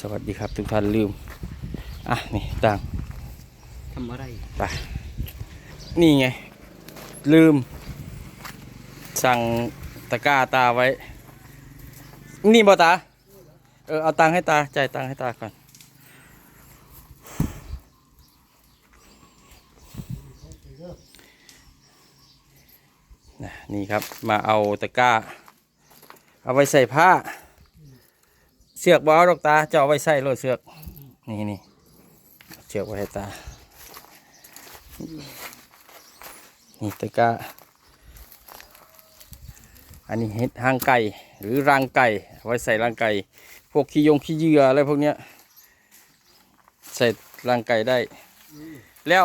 สวัสดีครับทุกท่านลืม อะ นี่ตังทำอะไรไปนี่ไง ลืม สั่งตะกร้าตาไว้ นี่บ่ตา เออ เอาตังค์ให้ตา จ่ายตังค์ให้ตาก่อนนะนี่ครับ มาเอาตะกร้า เอาไว้ใส่ผ้า เสือกบเอกดอกตาจะเอาไว้ใส่รถเสือก นี่นี่เสือกไว้ให้ตา นี่ตะกร้าอันนี้เห็ดหางไก่หรือรังไก่ ไว้ใส่รังไก่ พวกขี้ยงขี้เหยื่ออะไรพวกเนี้ย ใส่รังไก่ได้ แล้ว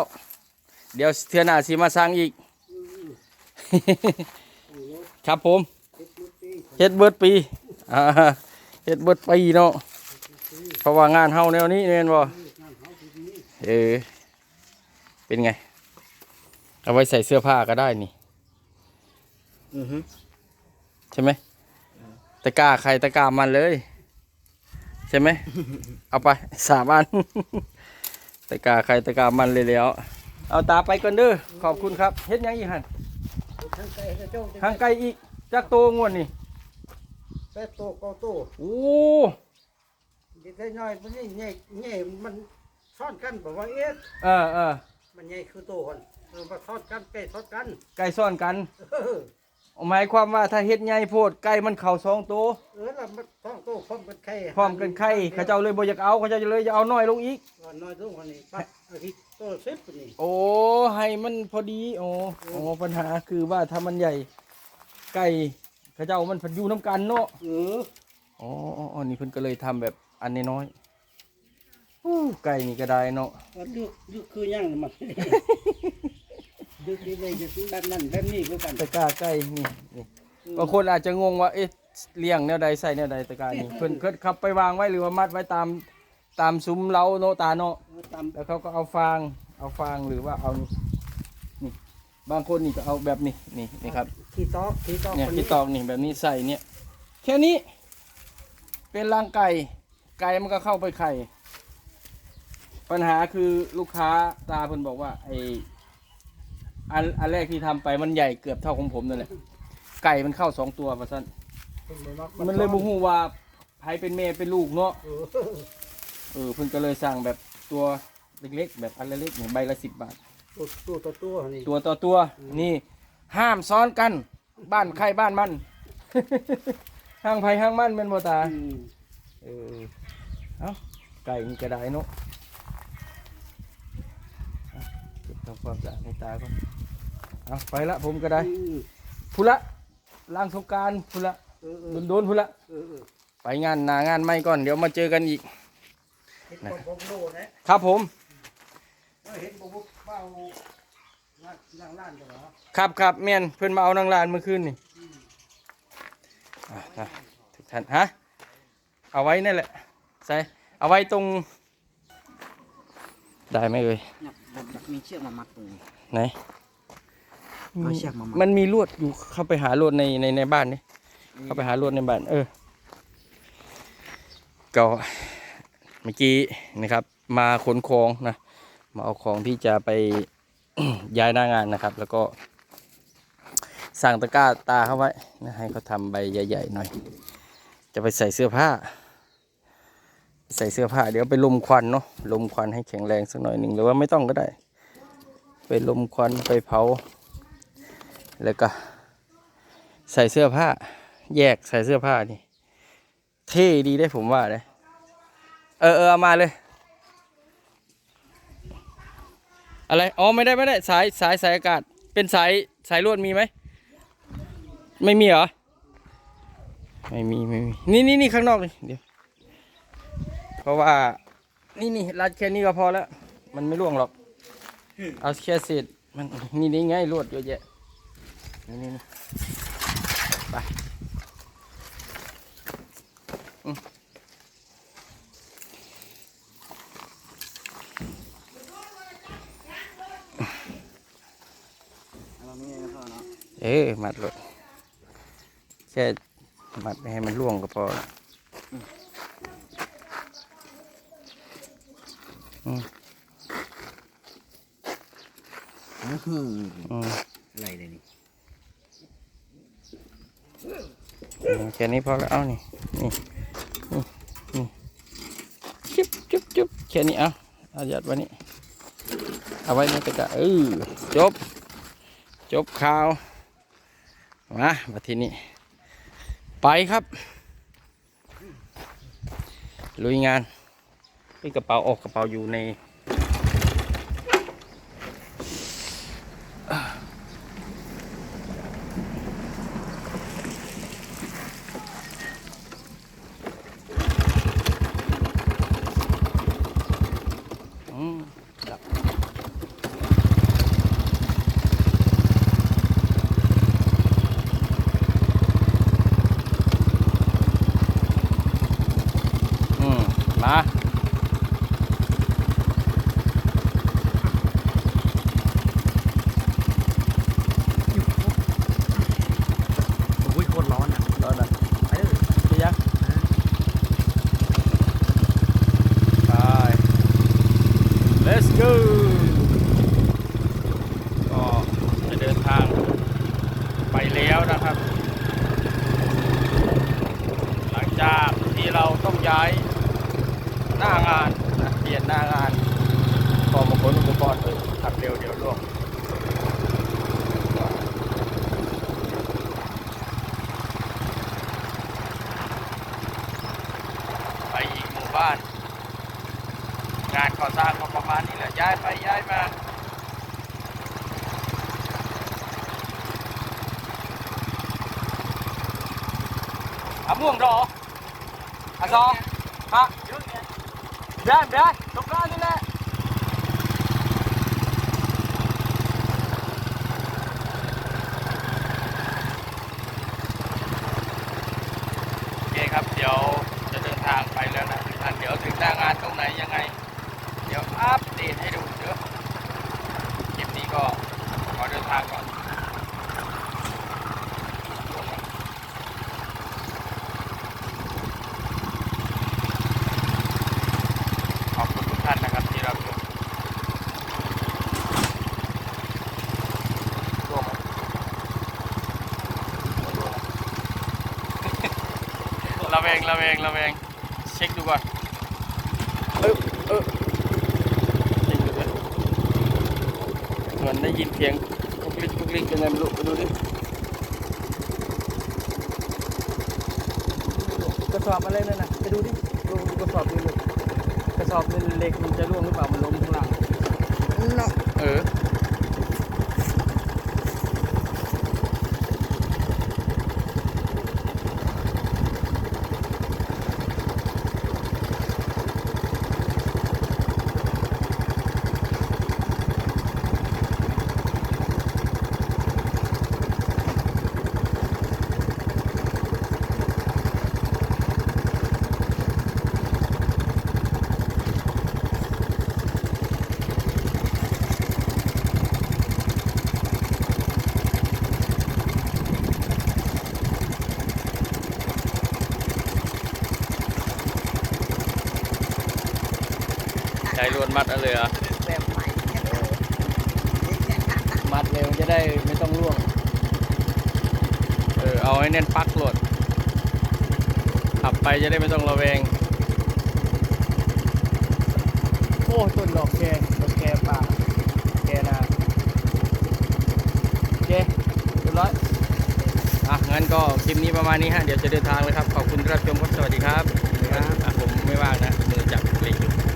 เดี๋ยวเทือหน้าสีมาสร้างอีก ครับผมเฮ็ดเบิดปีอ่า เฮ็ดเบิดปีเนาะเพราะว่างานเฮาแนวนี้แม่นบ่เออ เป็นไง เอาไว้ใส่เสื้อผ้าก็ได้นี่อือฮึใช่ไหมตะกร้าใครตะกร้ามันเลย ใช่ไหม เอาไปสามอันตะกร้าใครตะกร้ามันเลยแล้ว เอาตาไปก่อนเด้อขอบคุณครับเฮ็ดหยังอีกหันทั้งไก่ทั้งเจ้าทางไกลอีกจักโตงวนนี่ แปดโตเก้าโตโอ้เด็กน้อยมันนี่ใหญ่ใหญ่มันซ่อนกันบอกว่าเอ๊ะเออเออมันใหญ่คือโตคนเออมาซ่อนกันไก่ซ่อนกันไก่ซ่อนกันเออหมายความว่าถ้าเฮ็ดใหญ่โพดไก่มันเข่าสองโตวเออแล้วมันซ่อนโตพร้อมกันไข่พร้อมกันไข่เขาเจ้าเลยบ่อยากเอาเขาเจ้าเลยจะเอาน้อยลงอีกว่าน้อยลงคนนี้ปั๊บอาทิตย์โตสิบคนนี้โอ้ให้มันพอดีโอ้โอ้ปัญหาคือว่าถ้ามันใหญ่ไก่ เขาเจ้ามันพันอยู่น้ำกันเนาะเอออ๋ออ๋ออ๋อนี่เพิ่นก็เลยทำแบบอันน้อยๆอู้ไก่นี่ก็ได้เนาะว่าลึกลึกคือหยังมันลึกดีเลยจะแบบนั้นแบบนี้คือกันตะกร้าไก่นี่นี่บางคนอาจจะงงว่าเอ๊ะเลี้ยงแนวใดใส่แนวใดตะกร้านี่เพิ่นเพิ่นขับไปวางไว้หรือว่ามัดไว้ตามตามซุ้มเล้าเนาะตาเนาะเออตามแล้วเขาก็เอาฟางเอาฟางหรือว่าเอานี่นี่ บางคนนี่ก็เอาแบบนี้นี่นี่ครับขี้ตอกขี้ตอกเนี่ยคนที่นี้ตอกนี่แบบนี้ใส่เนี่ยแค่นี้ เป็นรังไก่ไก่มันก็เข้าไปไข่ ปัญหาคือลูกค้าตาเพิ่นบอกว่าไออันอันแรกที่ทำไปมันใหญ่เกือบเท่าของผมนั่นแหละไก่มันเข้าสองตัวมาสั้นมันเลยบุหูว่าใครเป็นแม่เป็นลูกเนาะเออเออเพิ่นก็เลยสั่งแบบตัวเล็กๆแบบอันเล็กๆเนี่ยใบละสิบบาท ตัวตัวตัวตัวนี่ตัวต่อตัว นี่ ห้ามซ้อนกัน บ้านใครบ้านมัน ห้างไผห้างมันเป็นโมตา อืมเออ เอาไก่นี่ก็ได้เนาะเอาเก็บทำความสะอาดให้ตาก่อนเอาไปละผมก็ได้อืมพุละล้างสงกรารพุละเออเอโดอนโดนๆพุละ เออเออไปงานหนางานไม่ก่อน เดี๋ยวมาเจอกันอีก เห็นบอกบอกโลนะครับผม เออเห็นบอก ว่าเป้าล้างล้างล้านเดี๋ยวเหรอครับครับแม่นเพื่อนมาเอานางลานเมื่อคืนนี่อะนะทุกท่านฮะเอาไว้นั่นแหละใส่เอาไว้ตรง ได้ไหมเอ่ยอยากอยากอยากมีเชือกมามัดตรงนี้ ไหนเอาเชือกมามัดมันมีลวดอยู่เข้าไปหาลวดในในในบ้านนี่เข้าไปหาลวดในบ้าน เออก็เมื่อกี้นะครับ มาขนของนะ มาเอาของที่จะไปย้ายหน้างานนะครับ แล้วก็สั่งตะกร้าตาเข้าไว้นะให้เขาทำใบใหญ่ๆหน่อย จะไปใส่เสื้อผ้า ใส่เสื้อผ้า เดี๋ยวไปลมควันเนาะลมควันให้แข็งแรงสักหน่อยหนึ่งหรือว่าไม่ต้องก็ได้ ไปลมควันไปเผา แล้วก็ ใส่เสื้อผ้า แยกใส่เสื้อผ้านี่เท่ดีได้ผมว่าเลยเออเออเอามาเลย อะไร อ๋อ ไม่ได้ไม่ได้ สายสายสายอากาศ เป็นสายสายลวดมีไหม ไม่มีเหรอ ไม่มีไม่มี นี่นี่นี่ข้างนอกเลยเดี๋ยว เพราะว่า นี่นี่รัดแค่นี้ก็พอแล้ว มันไม่ร่วงหรอก เอาแค่เศษมันนี่นี่ไงลวดเยอะแยะ นี่นี่นี่ไปอืม เอาไม่ได้พ่อเนาะเอ้มัดรถแค่มัดไม่ให้มันร่วงก็พอละอืมอื้อหืออืมอะไรเลยนี่อืมแค่นี้พอแล้วเอานี่นี่นี่นี่จุ๊บจุ๊บจุ๊บแค่นี้เอาเอายัดไว้นี่เอาไว้ในตะกร้าเออจบ จบข่าว มามาทีนี้ไปครับ ลุยงานนี่กระเป๋าออกกระเป๋าอยู่ใน อืมครับอืมมา โอ้ยโคตรร้อนอะ รอหน่อย ไปเลย พี่ยักษ์ไป let's go ก็จะเดินทางไป แล้วนะครับ หลังจากที่เราต้องย้ายหน้างานนะเปลี่ยนหน้างานพอมาขนอุปกรณ์เอ้ยขับเร็วเดี๋ยวล่วงไปอีกหมู่บ้าน งานก่อสร้างก็ประมาณนี้แหละย้ายไปย้ายมา อาม่วงดอกอาซอฮะเดินเดินตรงกลางนี่แหละโอเคครับ เดี๋ยวจะเดินทางไปแล้วนะท่านเดี๋ยวถึงหน้างานตรงไหนยังไง เดี๋ยวอัปเดตให้ดูเด้อคลิปนี้ก็ขอเดินทางก่อน ขอบคุณทุกท่านนะครับที่รับชมร่วมไหม ระเวงระเวงระเวงเช็คดูก่อนเออเออเช็คดูด้วยเหมือนได้ยินเสียงกุกลิกกุกลิกยังไงไม่รู้ไปดูดิกระสอบอะไรนั่นน่ะไปดูดิดูดูกระสอบดูเลยกระสอบเป็นเหล็กมันจะร่วงหรือเปล่ามันล้มข้างล่างเนาะเออ ใจรวนมัดเอะไรอะแบบใหม่มัดเร็วจะได้ไม่ต้องร่วง เออ เอาให้แน่นปักโหลดขับไปจะได้ไม่ต้องระแวง โอ้ต้นดอกแคดอกแคป่าแคนาโอเคเรียบร้อยอะ งั้นก็คลิปนี้ประมาณนี้ฮะ เดี๋ยวจะเดินทางเลยครับ ขอบคุณที่รับชมครับ สวัสดีครับครับอะผมไม่ว่างนะมือจับเหล็กอยู่